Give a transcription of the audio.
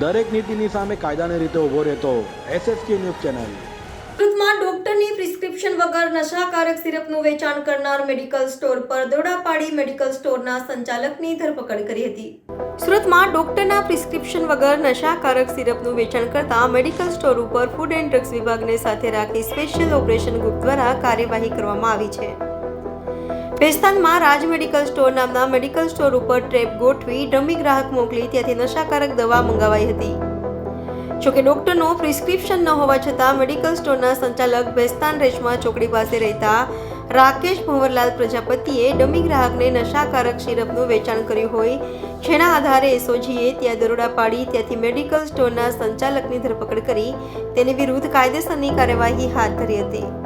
દરેક નીતિની સામે કાયદાની રીતે ઊભો રહેતો એસએસકે ન્યૂઝ ચેનલ. સુરતમાં ડોક્ટરની પ્રિસ્ક્રિપ્શન વગર નશાકારક સિરપનું વેચાણ કરનાર મેડિકલ સ્ટોર પર દરોડા પાડી મેડિકલ સ્ટોરના સંચાલકની ધરપકડ કરી હતી. સુરતમાં ડોક્ટરના પ્રિસ્ક્રિપ્શન વગર નશાકારક સિરપનું વેચાણ કરતા મેડિકલ સ્ટોર ઉપર ફૂડ એન્ડ ડ્રગ્સ વિભાગને સાથે રાખી સ્પેશિયલ ઓપરેશન ગ્રુપ દ્વારા કાર્યવાહી કરવામાં આવી છે. ભેસ્તાનમાં રાજ મેડિકલ સ્ટોર નામના મેડિકલ સ્ટોર ઉપર ટ્રેપ ગોઠવી ડમી ગ્રાહક મોકલી ત્યાંથી નશાકારક દવા મંગાવાઈ હતી. જોકે ડોક્ટરનો પ્રિસ્ક્રિપ્શન ન હોવા છતાં મેડિકલ સ્ટોરના સંચાલક ભેસ્તાન રેશમા ચોકડી પાસે રહેતા રાકેશ ભંવરલાલ પ્રજાપતિએ ડમી ગ્રાહકને નશાકારક સિરપનું વેચાણ કર્યું હોય, જેના આધારે એસઓજીએ ત્યાં દરોડા પાડી ત્યાંથી મેડિકલ સ્ટોરના સંચાલકની ધરપકડ કરી તેની વિરુદ્ધ કાયદેસરની કાર્યવાહી હાથ ધરી હતી.